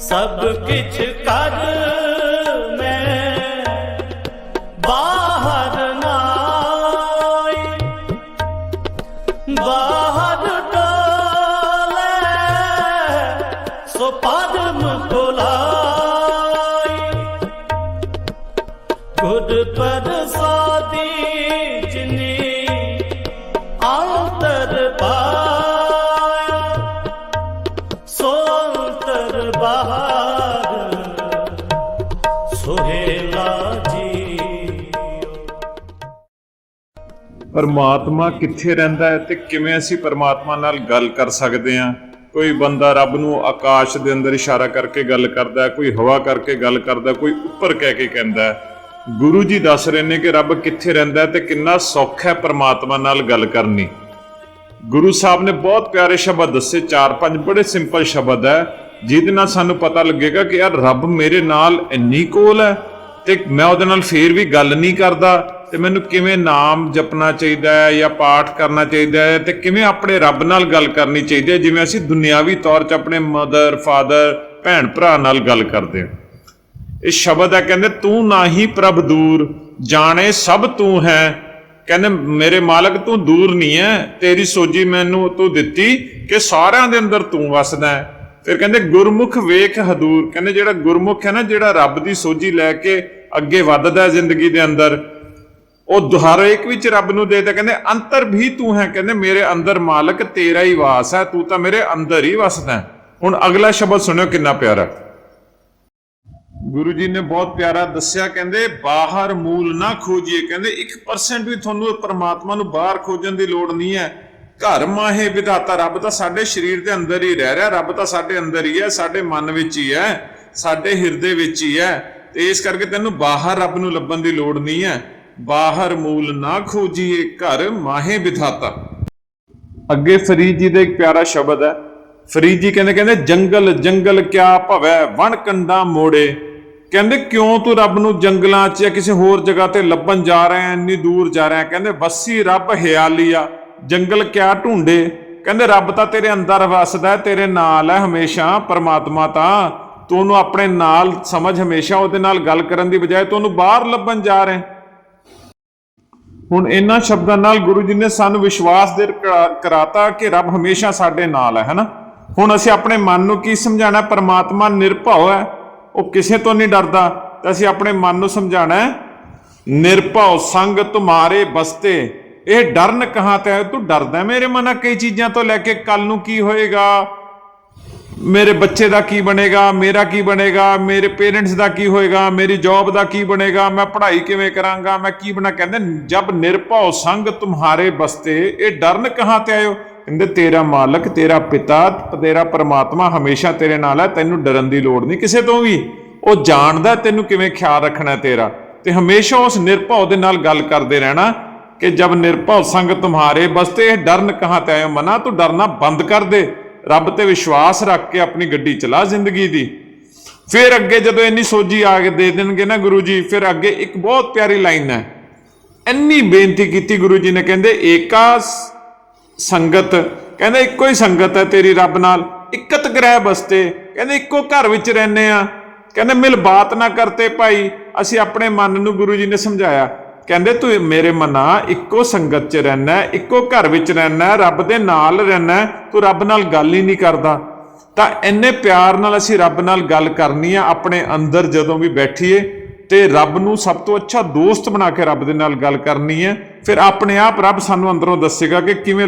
ਸਭ ਕਿਛ ਕਰ ਪਰਮਾਤਮਾ ਕਿੱਥੇ ਰਹਿੰਦਾ ਹੈ ਤੇ ਕਿਵੇਂ ਅਸੀਂ ਪਰਮਾਤਮਾ ਨਾਲ ਗੱਲ ਕਰ ਸਕਦੇ ਹਾਂ? ਕੋਈ ਬੰਦਾ ਰੱਬ ਨੂੰ ਆਕਾਸ਼ ਦੇ ਅੰਦਰ ਇਸ਼ਾਰਾ ਕਰਕੇ ਗੱਲ ਕਰਦਾ ਕੋਈ ਹਵਾ ਕਰਕੇ ਗੱਲ ਕਰਦਾ ਕੋਈ ਉੱਪਰ ਕਹਿ ਕੇ ਕਹਿੰਦਾ ਗੁਰੂ ਜੀ ਦੱਸ ਰਹੇ ਨੇ ਕਿ ਰੱਬ ਕਿੱਥੇ ਰਹਿੰਦਾ ਹੈ ਤੇ ਕਿੰਨਾ ਸੌਖਾ ਹੈ ਪਰਮਾਤਮਾ ਨਾਲ ਗੱਲ ਕਰਨੀ। ਗੁਰੂ ਸਾਹਿਬ ਨੇ ਬਹੁਤ ਪਿਆਰੇ ਸ਼ਬਦ ਦੱਸੇ, ਚਾਰ ਪੰਜ ਬੜੇ ਸਿੰਪਲ ਸ਼ਬਦ ਹੈ, ਜਿਹਦੇ ਨਾਲ ਸਾਨੂੰ ਪਤਾ ਲੱਗੇਗਾ ਕਿ ਯਾਰ ਰੱਬ ਮੇਰੇ ਨਾਲ ਇੰਨੀ ਕੋਲ ਹੈ ਤੇ ਮੈਂ ਉਹਦੇ ਨਾਲ ਫੇਰ ਵੀ ਗੱਲ ਨਹੀਂ ਕਰਦਾ। ਤੇ ਮੈਨੂੰ ਕਿਵੇਂ ਨਾਮ ਜਪਣਾ ਚਾਹੀਦਾ ਹੈ ਜਾਂ ਪਾਠ ਕਰਨਾ ਚਾਹੀਦਾ ਹੈ ਤੇ ਕਿਵੇਂ ਆਪਣੇ ਰੱਬ ਨਾਲ ਗੱਲ ਕਰਨੀ ਚਾਹੀਦੀ ਹੈ? ਜਿਵੇਂ ਅਸੀਂ ਦੁਨਿਆਵੀ ਤੌਰ 'ਚ ਆਪਣੇ ਮਦਰ, ਫਾਦਰ, ਭੈਣ, ਭਰਾ ਨਾਲ ਗੱਲ ਕਰਦੇ ਹਾਂ। ਇਹ ਸ਼ਬਦ ਹੈ, ਕਹਿੰਦੇ, ਤੂੰ ਨਾਹੀ ਪ੍ਰਭ ਦੂਰ, ਜਾਣੇ ਸਭ ਤੂੰ ਹੈ। ਕਹਿੰਦੇ, ਮੇਰੇ ਮਾਲਕ, ਤੂੰ ਦੂਰ ਨਹੀਂ ਹੈ। ਤੇਰੀ ਸੋਜੀ ਮੈਨੂੰ ਤੂੰ ਦਿੱਤੀ ਕਿ ਸਾਰਿਆਂ ਦੇ ਅੰਦਰ ਤੂੰ ਵਸਦਾ ਹੈ। ਫਿਰ ਕਹਿੰਦੇ, ਗੁਰਮੁਖ ਵੇਖ ਹਦੂਰ। ਕਹਿੰਦੇ, ਜਿਹੜਾ ਗੁਰਮੁਖ ਹੈ ਨਾ, ਜਿਹੜਾ ਰੱਬ ਦੀ ਸੋਝੀ ਲੈ ਕੇ ਅੱਗੇ ਵੱਧਦਾ ਹੈ ਜ਼ਿੰਦਗੀ ਦੇ ਅੰਦਰ ਉਹ ਦੁਹਰ ਇੱਕ ਵਿੱਚ ਰੱਬ ਨੂੰ ਦੇਦਾ ਕਹਿੰਦੇ, ਅੰਤਰ ਵੀ ਤੂੰ ਹੈ, ਕਹਿੰਦੇ, ਮੇਰੇ ਅੰਦਰ ਮਾਲਕ ਤੇਰਾ ਹੀ ਵਾਸ ਹੈ, ਤੂੰ ਤਾਂ ਮੇਰੇ ਅੰਦਰ ਹੀ ਵਸਦਾ ਹੁਣ ਅਗਲਾ ਸ਼ਬਦ ਸੁਣਿਓ, ਕਿੰਨਾ ਪਿਆਰਾ। ਗੁਰੂ ਜੀ ਨੇ ਬਹੁਤ ਪਿਆਰਾ ਦੱਸਿਆ, ਕਹਿੰਦੇ, ਬਾਹਰ ਮੂਲ ਨਾ ਖੋਜੀਏ, ਕਹਿੰਦੇ 1% ਵੀ ਤੁਹਾਨੂੰ ਪਰਮਾਤਮਾ ਨੂੰ ਬਾਹਰ ਖੋਜਣ ਦੀ ਲੋੜ ਨਹੀਂ ਹੈ। ਘਰ ਮਾਹੇ ਵਿਧਾਤਾ, ਰੱਬ ਤਾਂ ਸਾਡੇ ਸਰੀਰ ਦੇ ਅੰਦਰ ਹੀ ਰਹਿ ਰਿਹਾ, ਰੱਬ ਤਾਂ ਸਾਡੇ ਅੰਦਰ ਹੀ ਹੈ, ਸਾਡੇ ਮਨ ਵਿੱਚ ਹੀ ਹੈ, ਸਾਡੇ ਹਿਰਦੇ ਵਿੱਚ ਹੀ ਹੈ, ਤੇ ਇਸ ਕਰਕੇ ਤੈਨੂੰ ਬਾਹਰ ਰੱਬ ਨੂੰ ਲੱਭਣ ਦੀ ਲੋੜ ਨਹੀਂ ਹੈ। ਬਾਹਰ ਮੂਲ ਨਾ ਖੋਜੀਏ, ਘਰ ਮਾਹੇ ਵਿਧਾਤਾ। ਅੱਗੇ ਫਰੀਦ ਜੀ ਦਾ ਇੱਕ ਪਿਆਰਾ ਸ਼ਬਦ ਹੈ। ਫਰੀਦ ਜੀ ਕਹਿੰਦੇ ਕਹਿੰਦੇ, ਜੰਗਲ ਜੰਗਲ ਕਿਆ ਭਵੈ, ਵਣ ਕੰਡਾ ਮੋੜੇ। ਕਹਿੰਦੇ, ਕਿਉਂ ਤੂੰ ਰੱਬ ਨੂੰ ਜੰਗਲਾਂ 'ਚ ਜਾਂ ਕਿਸੇ ਹੋਰ ਜਗ੍ਹਾ ਤੇ ਲੱਭਣ ਜਾ ਰਿਹਾ ਹੈ, ਇੰਨੀ ਦੂਰ ਜਾ ਰਿਹਾ ਕਹਿੰਦੇ, ਵਸੀ ਰੱਬ ਹਿਆਲੀਆ ਜੰਗਲ ਕਿਆ ਢੂੰਡੇ? ਕਹਿੰਦੇ, ਰੱਬ ਤਾਂ ਤੇਰੇ ਅੰਦਰ ਵਸਦਾ ਤੇਰੇ ਨਾਲ ਹੈ ਹਮੇਸ਼ਾ, ਪਰਮਾਤਮਾ ਤਾਂ। ਤੂੰ ਉਹਨੂੰ ਆਪਣੇ ਨਾਲ, ਸਮਝ ਹਮੇਸ਼ਾ ਉਹਦੇ ਨਾਲ ਗੱਲ ਕਰਨ ਦੀ ਬਜਾਏ ਤੂੰ ਉਹਨੂੰ ਬਾਹਰ ਲੱਭਣ ਜਾ ਰਿਹਾ ਹੁਣ ਇਹਨਾਂ ਸ਼ਬਦਾਂ ਨਾਲ ਗੁਰੂ ਜੀ ਨੇ ਸਾਨੂੰ ਵਿਸ਼ਵਾਸ ਦੇ ਕਰਾਤਾ ਕਿ ਰੱਬ ਹਮੇਸ਼ਾ ਸਾਡੇ ਨਾਲ ਹੈ, ਹੈਨਾ? ਹੁਣ ਅਸੀਂ ਆਪਣੇ ਮਨ ਨੂੰ ਕੀ ਸਮਝਾਣਾ ਪਰਮਾਤਮਾ ਨਿਰਭਉ ਹੈ। ਉਹ ਕਿਸੇ ਤੋਂ ਨਹੀਂ ਡਰਦਾ। ਤਾਂ ਅਸੀਂ ਆਪਣੇ ਮਨ ਨੂੰ ਸਮਝਾਣਾ ਹੈ, ਨਿਰਭਉ ਸੰਗ ਤੁਮਾਰੇ ਬਸਤੇ। ਇਹ ਡਰਨ ਕਹਾਂ ਤੇ ਤੂੰ ਡਰਦਾ ਮੇਰੇ ਮਨਾ ਕਈ ਚੀਜ਼ਾਂ ਤੋਂ ਲੈ ਕੇ? ਕੱਲ ਨੂੰ ਕੀ ਹੋਏਗਾ? ਮੇਰੇ ਬੱਚੇ ਦਾ ਕੀ ਬਣੇਗਾ ਮੇਰਾ ਕੀ ਬਣੇਗਾ ਮੇਰੇ ਪੇਰੈਂਟਸ ਦਾ ਕੀ ਹੋਏਗਾ ਮੇਰੀ ਜੌਬ ਦਾ ਕੀ ਬਣੇਗਾ ਮੈਂ ਪੜ੍ਹਾਈ ਕਿਵੇਂ ਕਰਾਂਗਾ ਮੈਂ ਕੀ ਬਣਾ ਕਹਿੰਦੇ ਜਬ ਨਿਰਭਉ ਸੰਗ ਤੁਮਹਾਰੇ ਬਸਤੇ ਇਹ ਡਰਨ ਕਹਾਂ ਤੇ ਆਇਓ ਕਹਿੰਦੇ ਤੇਰਾ ਮਾਲਕ ਤੇਰਾ ਪਿਤਾ ਤੇਰਾ ਪਰਮਾਤਮਾ ਹਮੇਸ਼ਾ ਤੇਰੇ ਨਾਲ ਹੈ ਤੈਨੂੰ ਡਰਨ ਦੀ ਲੋੜ ਨਹੀਂ ਕਿਸੇ ਤੋਂ ਵੀ ਉਹ ਜਾਣਦਾ ਤੈਨੂੰ ਕਿਵੇਂ ਖਿਆਲ ਰੱਖਣਾ ਤੇਰਾ ਤੇ ਹਮੇਸ਼ਾ ਉਸ ਨਿਰਭਉ ਦੇ ਨਾਲ ਗੱਲ ਕਰਦੇ ਰਹਿਣਾ ਕਿ ਜਬ ਨਿਰਭਉ ਸੰਗ ਤੁਮਹਾਰੇ ਬਸਤੇ ਇਹ ਡਰਨ ਕਹਾਂ ਤੇ ਆਇਓ ਮਨਾ ਤੂੰ ਡਰਨਾ ਬੰਦ ਕਰ ਦੇ ਰੱਬ ਤੇ ਵਿਸ਼ਵਾਸ ਰੱਖ ਕੇ ਆਪਣੀ ਗੱਡੀ ਚਲਾ ਜ਼ਿੰਦਗੀ ਦੀ। ਫਿਰ ਅੱਗੇ ਜਦੋਂ ਇੰਨੀ ਸੋਝੀ ਆ ਕੇ ਦੇ ਦੇਣਗੇ ਨਾ ਗੁਰੂ ਜੀ, ਫਿਰ ਅੱਗੇ ਇੱਕ ਬਹੁਤ ਪਿਆਰੀ ਲਾਈਨ ਹੈ। ਇੰਨੀ ਬੇਨਤੀ ਕੀਤੀ ਗੁਰੂ ਜੀ ਨੇ, ਕਹਿੰਦੇ ਏਕਾ ਸੰਗਤ, ਕਹਿੰਦੇ ਇੱਕੋ ਹੀ ਸੰਗਤ ਹੈ ਤੇਰੀ ਰੱਬ ਨਾਲ, ਇਕਤ ਗ੍ਰਹਿ ਬਸਤੇ, ਕਹਿੰਦੇ ਇੱਕੋ ਘਰ ਵਿੱਚ ਰਹਿੰਦੇ ਆ ਕਹਿੰਦੇ ਮਿਲ ਬਾਤ ਨਾ ਕਰਤੇ ਭਾਈ, ਅਸੀਂ ਆਪਣੇ ਮਨ ਨੂੰ ਗੁਰੂ ਜੀ ਨੇ ਸਮਝਾਇਆ। ਕਹਿੰਦੇ ਤੂੰ ਮੇਰੇ ਮਨਾ, ਇੱਕੋ ਸੰਗਤ 'ਚ ਰਹਿਣਾ ਇੱਕੋ ਘਰ ਵਿੱਚ ਰਹਿਣਾ ਰੱਬ ਦੇ ਨਾਲ ਰਹਿਣਾ ਤੂੰ ਰੱਬ ਨਾਲ ਗੱਲ ਹੀ ਨਹੀਂ ਕਰਦਾ। ਤਾਂ ਇੰਨੇ ਪਿਆਰ ਨਾਲ ਅਸੀਂ ਰੱਬ ਨਾਲ ਗੱਲ ਕਰਨੀ ਆ ਆਪਣੇ ਅੰਦਰ ਜਦੋਂ ਵੀ ਬੈਠੀਏ, ਤੇ ਰੱਬ ਨੂੰ ਸਭ ਤੋਂ ਅੱਛਾ ਦੋਸਤ ਬਣਾ ਕੇ ਰੱਬ ਦੇ ਨਾਲ ਗੱਲ ਕਰਨੀ ਹੈ ਫਿਰ ਆਪਣੇ ਆਪ ਰੱਬ ਸਾਨੂੰ ਅੰਦਰੋਂ ਦੱਸੇਗਾ ਕਿ ਕਿਵੇਂ